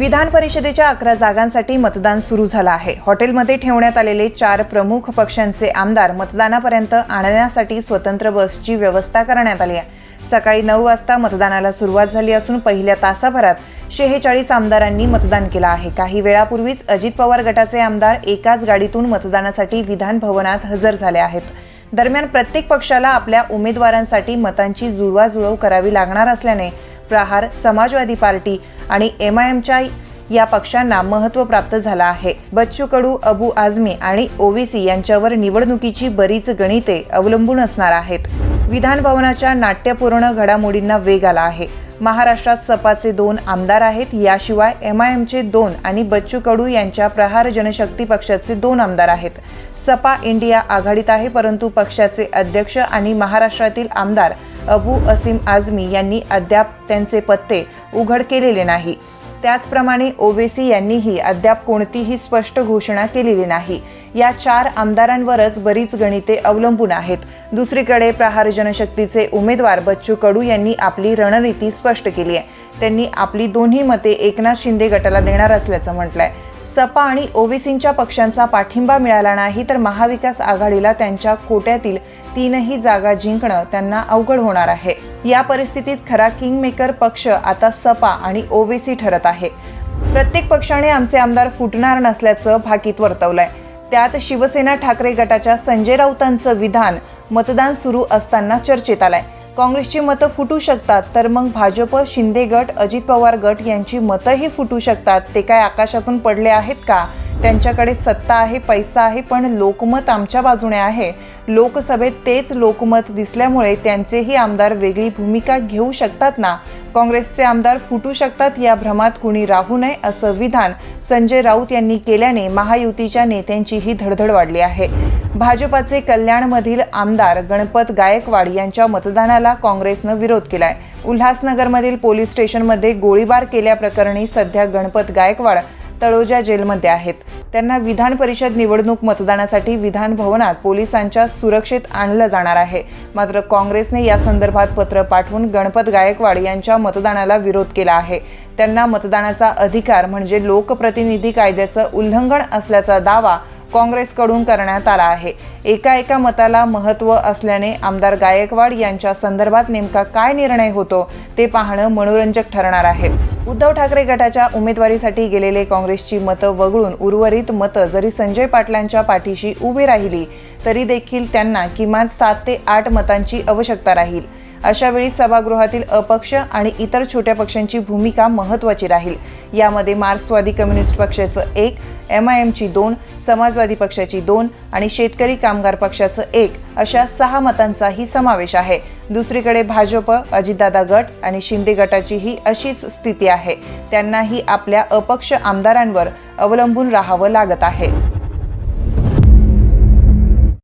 विधान परिषदेच्या अकरा जागांसाठी मतदान सुरू झालं आहे. हॉटेलमध्ये ठेवण्यात आलेले चार प्रमुख पक्षांचे आमदार मतदानापर्यंत आणण्यासाठी स्वतंत्र बसची व्यवस्था करण्यात आली आहे. सकाळी नऊ वाजता मतदानाला सुरुवात झाली असून पहिल्या तासाभरात शेहेचाळीस आमदारांनी मतदान केलं आहे. काही वेळापूर्वीच अजित पवार गटाचे आमदार एकाच गाडीतून मतदानासाठी विधान भवनात हजर झाले आहेत. दरम्यान प्रत्येक पक्षाला आपल्या उमेदवारांसाठी मतांची जुळवाजुळव करावी लागणार असल्याने प्रहार समाजवादी पार्टी आणि एम आय एमच्या या पक्षांना महत्त्व प्राप्त झालं आहे. बच्चू कडू अबू आझमी आणि ओवीसी यांच्यावर निवडणुकीची बरीच गणिते अवलंबून असणार आहेत. विधान भवनाच्या नाट्यपूर्ण घडामोडींना वेग आला आहे. महाराष्ट्रात सपाचे दोन आमदार आहेत. याशिवाय एम आय एमचे दोन आणि बच्चू कडू यांच्या प्रहार जनशक्ती पक्षाचे दोन आमदार आहेत. सपा इंडिया आघाडीत आहे परंतु पक्षाचे अध्यक्ष आणि महाराष्ट्रातील आमदार अबू असीम आझमी यांनी अद्याप त्यांचे पत्ते उघड केलेले नाही. त्याचप्रमाणे ओवेसी यांनीही अद्याप कोणतीही स्पष्ट घोषणा केलेली नाही. या चार आमदारांवरच बरीच गणिते अवलंबून आहेत. दुसरीकडे प्रहार जनशक्तीचे उमेदवार बच्चू कडू यांनी आपली रणनीती स्पष्ट केली आहे. त्यांनी आपली दोन्ही मते एकनाथ शिंदे गटाला देणार असल्याचं म्हटलंय. सपा आणि ओवेसींच्या पक्षांचा पाठिंबा मिळाला नाही तर महाविकास आघाडीला त्यांच्या कोट्यातील तीनही जागा जिंकणं त्यांना अवघड होणार आहे. या परिस्थितीत खरा किंगमेकर पक्ष आता सपा आणि ओवेसी ठरत आहे. प्रत्येक पक्षाने आमचे आमदार फुटणार नसल्याचं भाकीत वर्तवलंय. त्यात शिवसेना ठाकरे गटाच्या संजय राऊतांचं विधान मतदान सुरू असताना चर्चेत आलंय. काँग्रेसची मतं फुटू शकतात तर मग भाजप शिंदे गट अजित पवार गट यांची मतंही फुटू शकतात. ते काय आकाशातून पडले आहेत का? त्यांच्याकडे सत्ता आहे पैसा आहे पण लोकमत आमच्या बाजूने आहे. लोकसभेत तेच लोकमत दिसल्यामुळे त्यांचेही आमदार वेगळी भूमिका घेऊ शकतात ना? काँग्रेसचे आमदार फुटू शकतात या भ्रमात कुणी राहू नये असं विधान संजय राऊत यांनी केल्याने महायुतीच्या नेत्यांचीही धडधड वाढली आहे. भाजपाचे कल्याणमधील आमदार गणपत गायकवाड यांच्या मतदानाला काँग्रेसनं विरोध केलाय. उल्हासनगरमधील पोलीस स्टेशनमध्ये गोळीबार केल्याप्रकरणी सध्या गणपत गायकवाड तळोजा जेलमध्ये आहेत. त्यांना विधान परिषद निवडणूक मतदानासाठी विधान भवनात पोलिसांच्या सुरक्षेत आणलं जाणार आहे. मात्र काँग्रेसने या संदर्भात पत्र पाठवून गणपत गायकवाड यांच्या मतदानाला विरोध केला आहे. त्यांना मतदानाचा अधिकार म्हणजे लोकप्रतिनिधी कायद्याचं उल्लंघन असल्याचा दावा काँग्रेसकडून करण्यात आला आहे. एका एका मताला महत्त्व असल्याने आमदार गायकवाड यांच्या संदर्भात नेमका काय निर्णय होतो ते पाहणं मनोरंजक ठरणार आहे. उद्धव ठाकरे गटाच्या उमेदवारीसाठी गेलेले काँग्रेसची मतं वगळून उर्वरित मतं जरी संजय पाटलांच्या पाठीशी उभी राहिली तरी देखील त्यांना किमान सात ते आठ मतांची आवश्यकता राहील. अशावेळी सभागृहातील अपक्ष आणि इतर छोट्या पक्षांची भूमिका महत्त्वाची राहील. यामध्ये मार्क्सवादी कम्युनिस्ट पक्षाचं एक एम आय एमची दोन समाजवादी पक्षाची दोन आणि शेतकरी कामगार पक्षाचं एक अशा सहा मतांचाही समावेश आहे. दुसरीकडे भाजप अजितदादा गट आणि शिंदे गटाचीही अशीच स्थिती आहे. त्यांनाही आपल्या अपक्ष आमदारांवर अवलंबून राहावं लागत आहे.